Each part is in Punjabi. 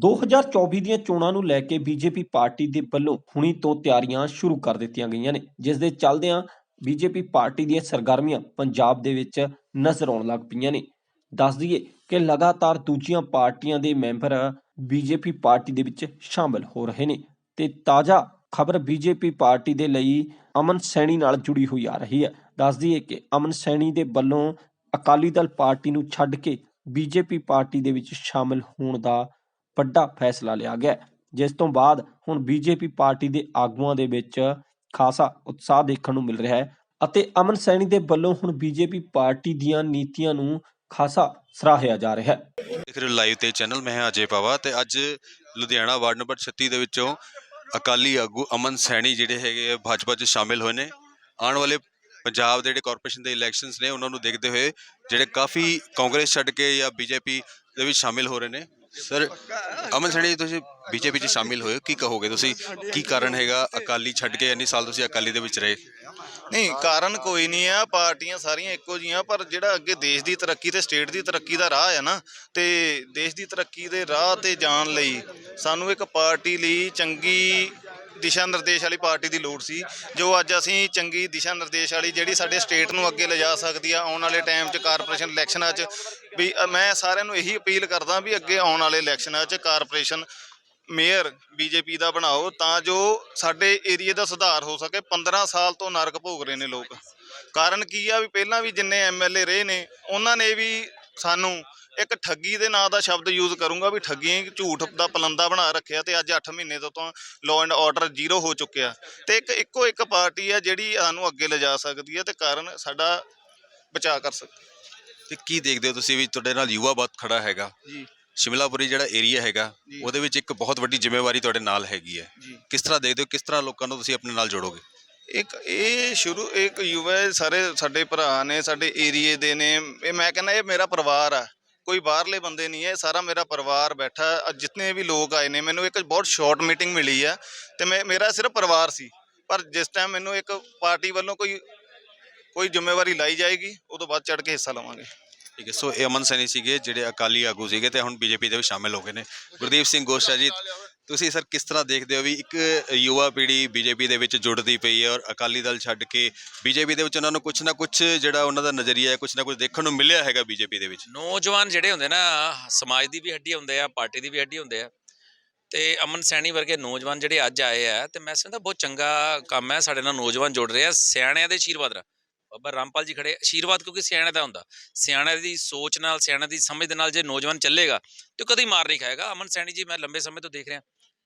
2024 ਦੀਆਂ ਚੋਣਾਂ ਨੂੰ ਲੈ ਕੇ ਬੀਜੇਪੀ ਪਾਰਟੀ ਦੇ ਵੱਲੋਂ ਹੁਣੀ ਤੋਂ ਤਿਆਰੀਆਂ ਸ਼ੁਰੂ ਕਰ ਦਿੱਤੀਆਂ ਗਈਆਂ ਨੇ, ਜਿਸ ਦੇ ਚੱਲਦਿਆਂ ਬੀਜੇਪੀ ਪਾਰਟੀ ਦੀਆਂ ਸਰਗਰਮੀਆਂ ਪੰਜਾਬ ਦੇ ਵਿੱਚ ਨਜ਼ਰ ਆਉਣ ਲੱਗ ਪਈਆਂ ਨੇ। ਦੱਸ ਦਈਏ ਕਿ ਲਗਾਤਾਰ ਦੂਜੀਆਂ ਪਾਰਟੀਆਂ ਦੇ ਮੈਂਬਰ ਬੀਜੇਪੀ ਪਾਰਟੀ ਦੇ ਵਿੱਚ ਸ਼ਾਮਲ ਹੋ ਰਹੇ ਨੇ ਤੇ ਤਾਜ਼ਾ ਖਬਰ ਬੀਜੇਪੀ ਪਾਰਟੀ ਦੇ ਲਈ ਅਮਨ ਸੈਣੀ ਨਾਲ ਜੁੜੀ ਹੋਈ ਆ ਰਹੀ ਹੈ। ਦੱਸ ਦਈਏ ਕਿ ਅਮਨ ਸੈਣੀ ਦੇ ਵੱਲੋਂ ਅਕਾਲੀ ਦਲ ਪਾਰਟੀ ਨੂੰ ਛੱਡ ਕੇ ਬੀਜੇਪੀ ਪਾਰਟੀ ਦੇ ਵਿੱਚ ਸ਼ਾਮਲ ਹੋਣ ਦਾ ਵੱਡਾ ਫੈਸਲਾ ਲਿਆ ਗਿਆ ਜਿਸ ਤੋਂ ਬਾਅਦ ਹੁਣ ਬੀਜੇਪੀ ਪਾਰਟੀ ਦੇ ਆਗੂਆਂ ਦੇ ਵਿੱਚ ਖਾਸਾ ਉਤਸ਼ਾਹ ਦੇਖਣ ਨੂੰ ਮਿਲ ਰਿਹਾ ਹੈ ਅਤੇ ਅਮਨ ਸੈਣੀ ਦੇ ਵੱਲੋਂ ਹੁਣ ਬੀਜੇਪੀ ਪਾਰਟੀ ਦੀਆਂ ਨੀਤੀਆਂ ਨੂੰ ਖਾਸਾ ਸਰਾਹਿਆ ਜਾ ਰਿਹਾ ਹੈ। ਦੇਖ ਰਹੇ ਲਾਈਵ ਤੇ ਚੈਨਲ ਮੈਂ ਹਾਂ ਅਜੇ ਪਾਵਾ ਤੇ ਅੱਜ ਲੁਧਿਆਣਾ ਵਾਰਡ ਨੰਬਰ 36 ਦੇ ਵਿੱਚੋਂ ਅਕਾਲੀ ਆਗੂ ਅਮਨ ਸੈਣੀ ਜਿਹੜੇ ਹੈਗੇ ਭਾਜਪਾ 'ਚ ਸ਼ਾਮਿਲ ਹੋਏ ਨੇ। ਆਉਣ ਵਾਲੇ ਪੰਜਾਬ ਦੇ ਜਿਹੜੇ ਕਾਰਪੋਰੇਸ਼ਨ ਦੇ ਇਲੈਕਸ਼ਨਸ ਨੇ, ਉਹਨਾਂ ਨੂੰ ਦੇਖਦੇ ਹੋਏ ਜਿਹੜੇ ਕਾਫੀ ਕਾਂਗਰਸ ਛੱਡ ਕੇ ਜਾਂ ਬੀਜੇਪੀ ਦੇ ਵਿੱਚ ਸ਼ਾਮਿਲ ਹੋ ਰਹੇ ਨੇ। ਸਰ ਅਮਨ ਸੈਣੀ ਜੀ ਤੁਸੀਂ ਬੀਜੇਪੀ 'ਚ ਸ਼ਾਮਿਲ ਹੋਏ ਹੋ, ਕੀ ਕਹੋਗੇ ਤੁਸੀਂ? ਕੀ ਕਾਰਨ ਹੈਗਾ? ਅਕਾਲੀ ਛੱਡ ਕੇ ਇੰਨੀ ਸਾਲ ਤੁਸੀਂ ਅਕਾਲੀ ਦੇ ਵਿੱਚ ਰਹੇ? ਨਹੀਂ, ਕਾਰਨ ਕੋਈ ਨਹੀਂ ਆ, ਪਾਰਟੀਆਂ ਸਾਰੀਆਂ ਇੱਕੋ ਜੀਆਂ ਪਰ ਜਿਹੜਾ ਅੱਗੇ ਦੇਸ਼ ਦੀ ਤਰੱਕੀ ਤੇ ਸਟੇਟ ਦੀ ਤਰੱਕੀ ਦਾ ਰਾਹ ਹੈ ਨਾ, ਤੇ ਦੇਸ਼ ਦੀ ਤਰੱਕੀ ਦੇ ਰਾਹ ਤੇ ਜਾਣ ਲਈ ਸਾਨੂੰ ਇੱਕ ਪਾਰਟੀ ਲਈ ਚੰਗੀ ਦਿਸ਼ਾ ਨਿਰਦੇਸ਼ ਵਾਲੀ ਪਾਰਟੀ ਦੀ ਲੋੜ ਸੀ, ਜੋ ਅੱਜ ਅਸੀਂ ਚੰਗੀ ਦਿਸ਼ਾ ਨਿਰਦੇਸ਼ ਵਾਲੀ ਜਿਹੜੀ ਸਾਡੇ ਸਟੇਟ ਨੂੰ ਅੱਗੇ ਲਿਜਾ ਸਕਦੀ ਆ, ਆਉਣ ਵਾਲੇ ਟਾਈਮ 'ਚ ਕਾਰਪੋਰੇਸ਼ਨ ਇਲੈਕਸ਼ਨਾਂ 'ਚ ਵੀ ਮੈਂ ਸਾਰਿਆਂ ਨੂੰ ਇਹੀ ਅਪੀਲ ਕਰਦਾ ਵੀ ਅੱਗੇ ਆਉਣ ਵਾਲੇ ਇਲੈਕਸ਼ਨਾਂ 'ਚ ਕਾਰਪੋਰੇਸ਼ਨ ਮੇਅਰ ਬੀਜੇਪੀ ਦਾ ਬਣਾਓ, ਤਾਂ ਜੋ ਸਾਡੇ ਏਰੀਏ ਦਾ ਸੁਧਾਰ ਹੋ ਸਕੇ। 15 ਸਾਲ ਤੋਂ ਨਰਕ ਭੋਗ ਰਹੇ ਨੇ ਲੋਕ। ਕਾਰਨ ਕੀ ਆ ਵੀ ਪਹਿਲਾਂ ਵੀ ਜਿੰਨੇ ਐਮਐਲਏ ਰਹੇ ਨੇ, ਉਹਨਾਂ ਨੇ ਵੀ ਸਾਨੂੰ ਇੱਕ ਠੱਗੀ ਦੇ ਨਾਂ ਦਾ ਸ਼ਬਦ ਯੂਜ਼ ਕਰੂੰਗਾ ਵੀ ਠੱਗੀ ਝੂਠ ਦਾ ਪਲੰਦਾ ਬਣਾ ਰੱਖਿਆ ਤੇ ਅੱਜ 8 ਮਹੀਨੇ ਤੋਂ ਤਾਂ ਲਾਅ ਐਂਡ ਆਰਡਰ ਜ਼ੀਰੋ ਹੋ ਚੁੱਕਿਆ। ਤੇ ਇੱਕ ਇੱਕੋ ਇੱਕ ਪਾਰਟੀ ਆ ਜਿਹੜੀ ਸਾਨੂੰ ਅੱਗੇ ਲਿਜਾ ਸਕਦੀ ਹੈ ਤੇ ਕਾਰਨ ਸਾਡਾ ਬਚਾਅ ਕਰ ਸਕਦੀ ਤੇ ਕੀ ਦੇਖਦੇ ਹੋ ਤੁਸੀਂ ਵੀ ਤੁਹਾਡੇ ਨਾਲ ਯੁਵਾ ਬਹੁਤ ਖੜਾ ਹੈਗਾ? ਜੀ। ਸ਼ਿਮਲਾਪੁਰੀ ਜਿਹੜਾ ਏਰੀਆ ਹੈਗਾ ਜੀ। ਉਹਦੇ ਵਿੱਚ ਇੱਕ ਬਹੁਤ ਵੱਡੀ ਜ਼ਿੰਮੇਵਾਰੀ ਤੁਹਾਡੇ ਨਾਲ ਹੈਗੀ ਹੈ। ਜੀ। ਕਿਸ ਤਰ੍ਹਾਂ ਦੇਖਦੇ ਹੋ ਕਿਸ ਤਰ੍ਹਾਂ ਲੋਕਾਂ ਨੂੰ ਤੁਸੀਂ ਆਪਣੇ ਨਾਲ ਜੋੜੋਗੇ? ਇੱਕ ਇਹ ਸ਼ੁਰੂ ਇੱਕ ਯੁਵਾ ਹੈ, ਸਾਰੇ ਸਾਡੇ ਭਰਾ ਨੇ ਸਾਡੇ ਏਰੀਏ ਦੇ ਨੇ। ਇਹ ਮੈਂ ਕਹਿੰਦਾ ਇਹ ਮੇਰਾ ਪਰਿਵਾਰ ਆ। ਕੋਈ ਬਾਹਰਲੇ ਬੰਦੇ ਨਹੀਂ ਹੈ ਸਾਰਾ ਮੇਰਾ ਪਰਿਵਾਰ ਬੈਠਾ ਹੈ। ਅੱਜ ਜਿਤਨੇ ਵੀ ਲੋਕ ਆਏ ਨੇ, ਮੈਨੂੰ ਇੱਕ ਬਹੁਤ ਸ਼ਾਰਟ ਮੀਟਿੰਗ ਮਿਲੀ ਹੈ ਤੇ ਮੈਂ, ਮੇਰਾ ਸਿਰਫ ਪਰਿਵਾਰ ਸੀ। ਪਰ ਜਿਸ ਟਾਈਮ ਮੈਨੂੰ ਇੱਕ ਪਾਰਟੀ ਵੱਲੋਂ ਕੋਈ ਕੋਈ ਜ਼ਿੰਮੇਵਾਰੀ ਲਾਈ ਜਾਏਗੀ, ਉਦੋਂ ਬਾਅਦ ਚੜ ਕੇ ਹਿੱਸਾ ਲਵਾਂਗੇ। ਠੀਕ ਹੈ, ਸੋ ਇਹ ਅਮਨ ਸੈਣੀ ਸੀਗੇ, ਜਿਹੜੇ ਅਕਾਲੀ ਆਗੂ ਸੀਗੇ ਤੇ ਹੁਣ ਬੀਜੇਪੀ ਦੇ ਵਿੱਚ ਸ਼ਾਮਿਲ ਹੋ ਗਏ ਨੇ। ਗੁਰਦੀਪ ਸਿੰਘ ਗੋਸ਼ਾ ਜੀ ਤੁਸੀਂ ਸਰ ਕਿਸ ਤਰ੍ਹਾਂ ਦੇਖਦੇ ਹੋ ਵੀ ਇੱਕ ਯੁਵਾ ਪੀੜ੍ਹੀ ਬੀਜੇਪੀ ਦੇ ਵਿੱਚ ਜੁੜਦੀ ਪਈ ਹੈ ਔਰ ਅਕਾਲੀ ਦਲ ਛੱਡ ਕੇ ਬੀਜੇਪੀ ਦੇ ਵਿੱਚ ਉਹਨਾਂ ਨੂੰ ਕੁਝ ਨਾ ਕੁਝ ਜਿਹੜਾ ਉਹਨਾਂ ਦਾ ਨਜ਼ਰੀਆ ਹੈ ਕੁਝ ਨਾ ਕੁਝ ਦੇਖਣ ਨੂੰ ਮਿਲਿਆ ਹੈਗਾ ਬੀਜੇਪੀ ਦੇ ਵਿੱਚ? ਨੌਜਵਾਨ ਜਿਹੜੇ ਹੁੰਦੇ ਨਾ, ਸਮਾਜ ਦੀ ਵੀ ਹੱਡੀ ਹੁੰਦੇ ਆ, ਪਾਰਟੀ ਦੀ ਵੀ ਹੱਡੀ ਹੁੰਦੇ ਆ ਤੇ ਅਮਨ ਸੈਣੀ ਵਰਗੇ ਨੌਜਵਾਨ ਜਿਹੜੇ ਅੱਜ ਆਏ ਆ ਤੇ ਮੈਂ ਸਮਝਦਾ ਬਹੁਤ ਚੰਗਾ ਕੰਮ ਹੈ, ਸਾਡੇ ਨਾਲ ਨੌਜਵਾਨ ਜੁੜ ਰਹੇ ਆ, ਸਿਆਣਿਆਂ ਦੇ ਆਸ਼ੀਰਵਾਦ ਨਾਲ। ਬਾਬਾ ਰਾਮਪਾਲ ਜੀ ਖੜੇ ਆਸ਼ੀਰਵਾਦ ਕਿਉਂਕਿ ਸਿਆਣੇ ਦਾ ਹੁੰਦਾ। ਸਿਆਣੇ ਦੀ ਸੋਚ ਨਾਲ ਸਿਆਣੇ ਦੀ ਸਮਝ ਦੇ ਨਾਲ ਜੇ ਨੌਜਵਾਨ ਚੱਲੇਗਾ ਤੇ ਕਦੀ ਮਾਰ ਨਹੀਂ ਖਾਏਗਾ। ਅਮਨ ਸੈਣੀ ਜੀ, ਮੈਂ ਲੰਬੇ ਸਮੇਂ ਤੋਂ ਦੇਖ ਰਿਹਾ।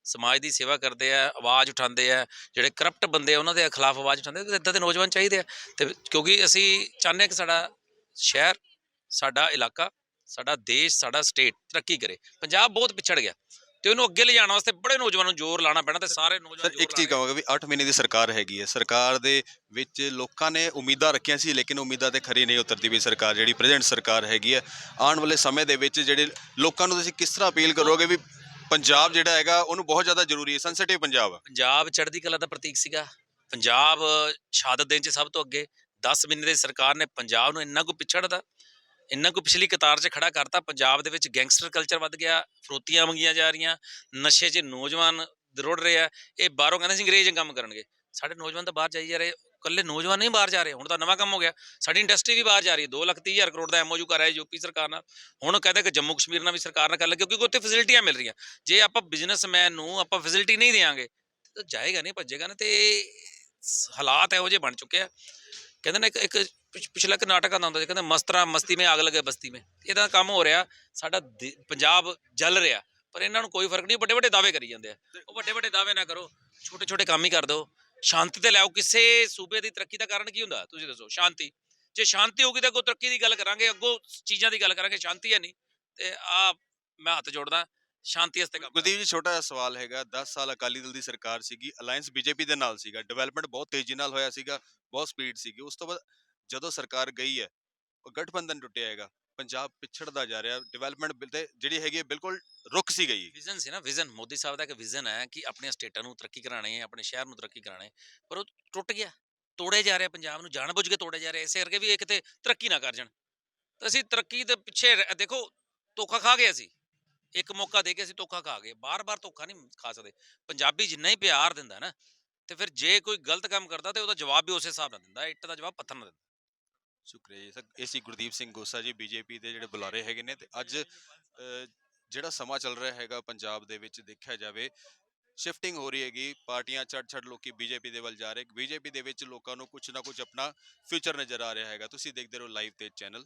ਸਮਾਜ ਦੀ ਸੇਵਾ ਕਰਦੇ ਆ ਆਵਾਜ਼ ਉਠਾਉਂਦੇ ਆ ਜਿਹੜੇ ਕਰਪਟ ਬੰਦੇ ਆ ਉਹਨਾਂ ਦੇ ਖਿਲਾਫ ਆਵਾਜ਼ ਉਠਾਉਂਦੇ ਤੇ ਇਦਾਂ ਦੇ ਨੌਜਵਾਨ ਚਾਹੀਦੇ ਆ। ਤੇ ਕਿਉਂਕਿ ਅਸੀਂ ਚਾਹੁੰਦੇ ਕਿ ਸਾਡਾ ਸ਼ਹਿਰ ਸਾਡਾ ਇਲਾਕਾ ਸਾਡਾ ਦੇਸ਼ ਸਾਡਾ ਸਟੇਟ ਤਰੱਕੀ ਕਰੇ। ਪੰਜਾਬ ਬਹੁਤ ਪਿਛੜ ਗਿਆ ਤੇ ਉਹਨੂੰ ਅੱਗੇ ਲਿਜਾਣ ਵਾਸਤੇ ਬੜੇ ਨੌਜਵਾਨਾਂ ਨੂੰ ਜ਼ੋਰ ਲਾਣਾ ਪੈਣਾ ਤੇ ਸਾਰੇ ਨੌਜਵਾਨ ਜ਼ੋਰ ਇੱਕ ਚੀਜ਼। ਕਹਾਂਗਾ ਵੀ 8 ਮਹੀਨੇ ਦੀ ਸਰਕਾਰ ਹੈਗੀ ਹੈ। ਸਰਕਾਰ ਦੇ ਵਿੱਚ ਲੋਕਾਂ ਨੇ ਉਮੀਦਾਂ ਰੱਖੀਆਂ ਸੀ ਲੇਕਿਨ ਉਮੀਦਾਂ ਤੇ ਖਰੀ ਨਹੀਂ ਉਤਰਦੀ ਵੀ ਸਰਕਾਰ ਜਿਹੜੀ ਪ੍ਰੈਜ਼ੈਂਟ ਸਰਕਾਰ ਹੈਗੀ ਹੈ। ਆਉਣ ਵਾਲੇ ਸਮੇਂ ਦੇ ਵਿੱਚ ਜਿਹੜੇ ਲੋਕਾਂ ਨੂੰ ਤੁਸੀਂ ਕਿਸ ਤਰ੍ਹਾਂ ਅਪੀਲ ਕਰੋਗੇ ਵੀ ਪੰਜਾਬ ਜਿਹੜਾ ਹੈਗਾ, ਉਹਨੂੰ ਬਹੁਤ ਜ਼ਿਆਦਾ ਜ਼ਰੂਰੀ ਹੈ ਸੈਂਸਿਟਿਵ ਪੰਜਾਬ ਹੈ ਪੰਜਾਬ ਚੜ੍ਹਦੀ ਕਲਾ ਦਾ ਪ੍ਰਤੀਕ ਸੀਗਾ। ਪੰਜਾਬ ਸ਼ਹਾਦਤ ਦੇਣ ਚ ਸਭ ਤੋਂ ਅੱਗੇ 10 ਮਹੀਨੇ ਦੀ ਸਰਕਾਰ ਨੇ ਪੰਜਾਬ ਨੂੰ ਇੰਨਾ ਕੁ ਪਿਛੜਦਾ ਇੰਨਾ ਕੁ ਪਿਛਲੀ ਕਤਾਰ 'ਚ ਖੜਾ ਕਰਤਾ, ਪੰਜਾਬ ਦੇ ਵਿੱਚ ਗੈਂਗਸਟਰ ਕਲਚਰ ਵੱਧ ਗਿਆ, ਫਰੋਤੀਆਂ ਮੰਗੀਆਂ ਜਾ ਰਹੀਆਂ, ਨਸ਼ੇ 'ਚ ਨੌਜਵਾਨ ਰੁੜ ਰਹੇ ਆ, ਇਹ ਬਾਹਰੋਂ ਕਹਿੰਦੇ ਸੀ ਅੰਗਰੇਜ਼ ਕੰਮ ਕਰਨਗੇ। ਸਾਡੇ ਨੌਜਵਾਨ ਤਾਂ ਬਾਹਰ ਜਾਈ ਜਾ ਰਹੇ ਇਕੱਲੇ ਨੌਜਵਾਨ ਨਹੀਂ ਬਾਹਰ ਜਾ ਰਹੇ, ਹੁਣ ਤਾਂ ਨਵਾਂ ਕੰਮ ਹੋ ਗਿਆ। ਸਾਡੀ ਇੰਡਸਟਰੀ ਵੀ ਬਾਹਰ ਜਾ ਰਹੀ ਹੈ 2 ਲੱਖ ਤੀਹ ਹਜ਼ਾਰ ਕਰੋੜ ਦਾ ਐਮਓਯੂ ਕਰ ਰਿਹਾ ਯੂਪੀ ਸਰਕਾਰ ਨਾਲ। ਹੁਣ ਉਹ ਕਹਿੰਦੇ ਕਿ ਜੰਮੂ ਕਸ਼ਮੀਰ ਨਾਲ ਵੀ ਸਰਕਾਰ ਨਾਲ ਕਰ ਲੈ, ਕਿਉਂਕਿ ਉੱਥੇ ਫੈਸਿਲਿਟੀਆਂ ਮਿਲ ਰਹੀਆਂ। ਜੇ ਆਪਾਂ ਬਿਜ਼ਨਸਮੈਨ ਨੂੰ ਆਪਾਂ ਫੈਸਿਲਿਟੀ ਨਹੀਂ ਦੇਵਾਂਗੇ ਤਾਂ ਜਾਏਗਾ ਨਹੀਂ, ਭੱਜੇਗਾ ਨਾ ਤੇ ਹਾਲਾਤ ਇਹੋ ਜਿਹੇ ਬਣ ਚੁੱਕੇ ਆ। ਕਹਿੰਦੇ ਨੇ ਇੱਕ ਇੱਕ ਪਿਛਲਾ ਇੱਕ ਨਾਟਕ ਆਉਂਦਾ ਹੁੰਦਾ ਸੀ, ਕਹਿੰਦੇ ਮਸਤਰਾ ਮਸਤੀ ਮੇ ਆਗ ਲਗੇ ਬਸਤੀ ਮੇ। ਇਹਦਾ ਕੰਮ ਹੋ ਰਿਹਾ, ਸਾਡਾ ਦੇ- ਪੰਜਾਬ ਜਲ ਰਿਹਾ, ਪਰ ਇਹਨਾਂ ਨੂੰ ਕੋਈ ਫ਼ਰਕ ਨਹੀਂ ਵੱਡੇ ਵੱਡੇ ਦਾਅਵੇ ਕਰੀ ਜਾਂਦੇ ਆ। ਉਹ ਵੱਡੇ ਵੱਡੇ ਦਾਅਵੇ ਨਾ ਕਰੋ ਛੋਟੇ ਛੋਟੇ ਕੰਮ ਹੀ ਕਰ ਦਿਓ ਸ਼ਾਂਤੀ ਤੇ ਲਿਆਓ ਕਿਸੇ ਸੂਬੇ ਦੀ ਤਰੱਕੀ ਦਾ ਕਾਰਨ ਕੀ ਹੁੰਦਾ? ਤੁਸੀਂ ਦੱਸੋ ਸ਼ਾਂਤੀ। ਜੇ ਸ਼ਾਂਤੀ ਹੋਊਗੀ ਤਾਂ ਅੱਗੋਂ ਤਰੱਕੀ ਦੀ ਗੱਲ ਕਰਾਂਗੇ ਅੱਗੋਂ ਚੀਜ਼ਾਂ ਦੀ ਗੱਲ ਕਰਾਂਗੇ ਸ਼ਾਂਤੀ ਹੈ ਨਹੀਂ। ਤੇ ਆ ਮੈਂ ਹੱਥ ਜੋੜਦਾ ਸ਼ਾਂਤੀ ਵਾਸਤੇ ਕੰਮ ਗੁਰਦੀਪ ਜੀ ਛੋਟਾ ਜਿਹਾ ਸਵਾਲ ਹੈਗਾ 10 ਸਾਲ ਅਕਾਲੀ ਦਲ ਦੀ ਸਰਕਾਰ ਸੀਗੀ ਅਲਾਈਅੰਸ ਬੀਜੇਪੀ ਦੇ ਨਾਲ ਸੀਗਾ ਡਿਵੈਲਪਮੈਂਟ ਬਹੁਤ ਤੇਜ਼ੀ ਨਾਲ ਹੋਇਆ ਸੀਗਾ ਬਹੁਤ ਸਪੀਡ ਸੀਗੀ ਉਸ ਤੋਂ ਬਾਅਦ ਜਦੋਂ ਸਰਕਾਰ ਗਈ ਹੈ ਉਹ ਗਠਬੰਧਨ ਟੁੱਟਿਆ ਹੈਗਾ ਪੰਜਾਬ ਪਿਛੜਦਾ ਜਾ ਰਿਹਾ ਡਿਵੈਲਪਮੈਂਟ ਤੇ ਜਿਹੜੀ ਹੈਗੀ ਬਿਲਕੁਲ ਰੁਕ ਸੀ ਗਈ। ਵਿਜ਼ਨ ਸੀ ਨਾ ਵਿਜ਼ਨ ਮੋਦੀ ਸਾਹਿਬ ਦਾ ਇੱਕ ਵਿਜ਼ਨ ਹੈ ਕਿ ਆਪਣੀਆਂ ਸਟੇਟਾਂ ਨੂੰ ਤਰੱਕੀ ਕਰਾਣੀ ਹੈ ਆਪਣੇ ਸ਼ਹਿਰ ਨੂੰ ਤਰੱਕੀ ਕਰਾਣੀ ਹੈ ਪਰ ਉਹ ਟੁੱਟ ਗਿਆ ਤੋੜੇ ਜਾ ਰਿਹਾ ਪੰਜਾਬ ਨੂੰ ਜਾਣਬੁੱਝ ਕੇ ਤੋੜੇ ਜਾ ਰਿਹਾ ਇਸੇ ਕਰਕੇ ਵੀ ਇਹ ਕਿਤੇ ਤਰੱਕੀ ਨਾ ਕਰ ਜਾਣ। ਤਾਂ ਅਸੀਂ ਤਰੱਕੀ ਦੇ ਪਿੱਛੇ ਦੇਖੋ ਧੋਖਾ ਖਾ ਗਏ ਅਸੀਂ। ਇੱਕ ਮੌਕਾ ਦੇ ਕੇ ਅਸੀਂ ਧੋਖਾ ਖਾ ਗਏ। ਬਾਰ-ਬਾਰ ਧੋਖਾ ਨਹੀਂ ਖਾ ਸਕਦੇ। ਪੰਜਾਬੀ ਜਿੰਨਾ ਹੀ ਪਿਆਰ ਦਿੰਦਾ ਨਾ ਤੇ ਫਿਰ ਜੇ ਕੋਈ ਗਲਤ ਕੰਮ ਕਰਦਾ ਤੇ ਉਹਦਾ ਜਵਾਬ ਵੀ ਉਸੇ ਹਿਸਾਬ ਨਾਲ ਦਿੰਦਾ ਇੱਟ ਦਾ ਜਵਾਬ ਪੱਥਰ ਨਾਲ ਦਿੰਦਾ। ਸ਼ੁਕਰੀਆ ਜੀ। ਸਰ ਇਹ ਸੀ ਗੁਰਦੀਪ ਸਿੰਘ ਗੋਸਾ ਜੀ ਬੀਜੇਪੀ ਦੇ ਜਿਹੜੇ ਬੁਲਾਰੇ ਹੈਗੇ ਨੇ ਤੇ ਅੱਜ ਅ, ਜਿਹੜਾ ਸਮਾਂ ਚੱਲ ਰਿਹਾ ਹੈਗਾ ਪੰਜਾਬ ਦੇ ਵਿੱਚ ਦੇਖਿਆ ਜਾਵੇ ਸ਼ਿਫਟਿੰਗ ਹੋ ਰਹੀ ਹੈਗੀ, ਪਾਰਟੀਆਂ ਛੱਡ ਛੱਡ ਲੋਕੀ ਬੀਜੇਪੀ ਦੇ ਵੱਲ ਜਾ ਰਹੇ, ਬੀਜੇਪੀ ਦੇ ਵਿੱਚ ਲੋਕਾਂ ਨੂੰ ਕੁਝ ਨਾ ਕੁਝ ਆਪਣਾ ਫਿਊਚਰ ਨਜ਼ਰ ਆ ਰਿਹਾ ਹੈਗਾ, ਤੁਸੀਂ ਦੇਖਦੇ ਰਹੋ ਲਾਈਵ ਤੇ ਚੈਨਲ